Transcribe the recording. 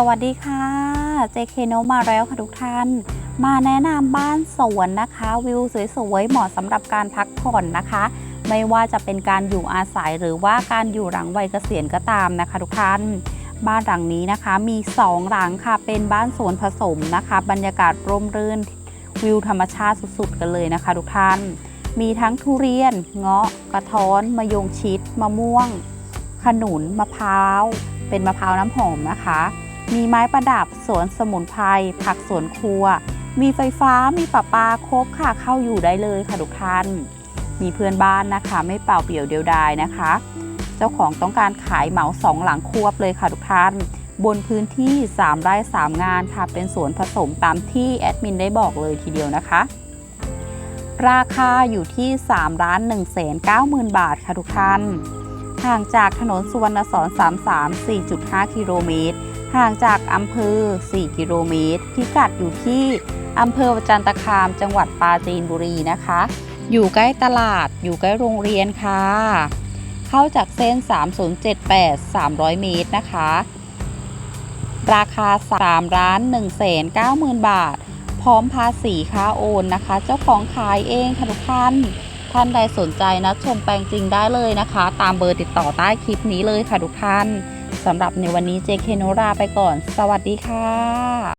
สวัสดีค่ะ JK โนมาแล้วค่ะทุกท่าน มาแนะนำบ้านสวนนะคะ วิวสวยๆ เหมาะสำหรับการพักผ่อนนะคะ ไม่ว่าจะเป็นการอยู่อาศัยหรือว่าการอยู่หลังวัยเกษียณก็ตามนะคะทุกท่าน บ้านหลังนี้นะคะมี 2 หลังค่ะ เป็นบ้านสวนผสมนะคะ บรรยากาศร่มรื่น วิวธรรมชาติสุดๆ กันเลยนะคะทุกท่าน มีทั้งทุเรียน เงาะ กระท้อน มะยงชิด มะม่วง ขนุน มะพร้าวเป็นมะพร้าวน้ำหอมนะคะ มีไม้ประดับ สวนสมุนไพร ผักสวนครัว มีไฟฟ้า มีประปาครบค่ะ เข้าอยู่ได้เลยค่ะทุกท่าน มีเพื่อนบ้านนะคะ ไม่เปล่าเปลี่ยวเดียวดายนะคะ เจ้าของต้องการขายเหมาสองหลังควบเลยค่ะทุกท่าน บนพื้นที่ 3 ไร่ 3 งานค่ะ เป็นสวนผสมตามที่แอดมินได้บอกเลยทีเดียวนะคะ ราคาอยู่ที่3ล้าน1 9 0 0 0 0 บาทค่ะทุกท่าน ห่างจากถนนสุวรรณสอน33 4.5 กิโลเมตร ห่างจากอำเภอ 4 กิโลเมตร พิกัดอยู่ที่อำเภอจันตคามจังหวัดปราจีนบุรีนะคะ อยู่ใกล้ตลาด อยู่ใกล้โรงเรียนค่ะ เข้าจากเส้น 3078 300 เมตรนะคะ ราคา3ล้าน1 9 0 0 0 0 บาท พร้อมภาษีค่าโอนนะคะ เจ้าของขายเองค่ะทุกท่าน ท่านใดสนใจนะชมแปลงจริงได้เลยนะคะ ตามเบอร์ติดต่อใต้คลิปนี้เลยค่ะทุกท่าน สำหรับในวันนี้ JK โนราไปก่อน สวัสดีค่ะ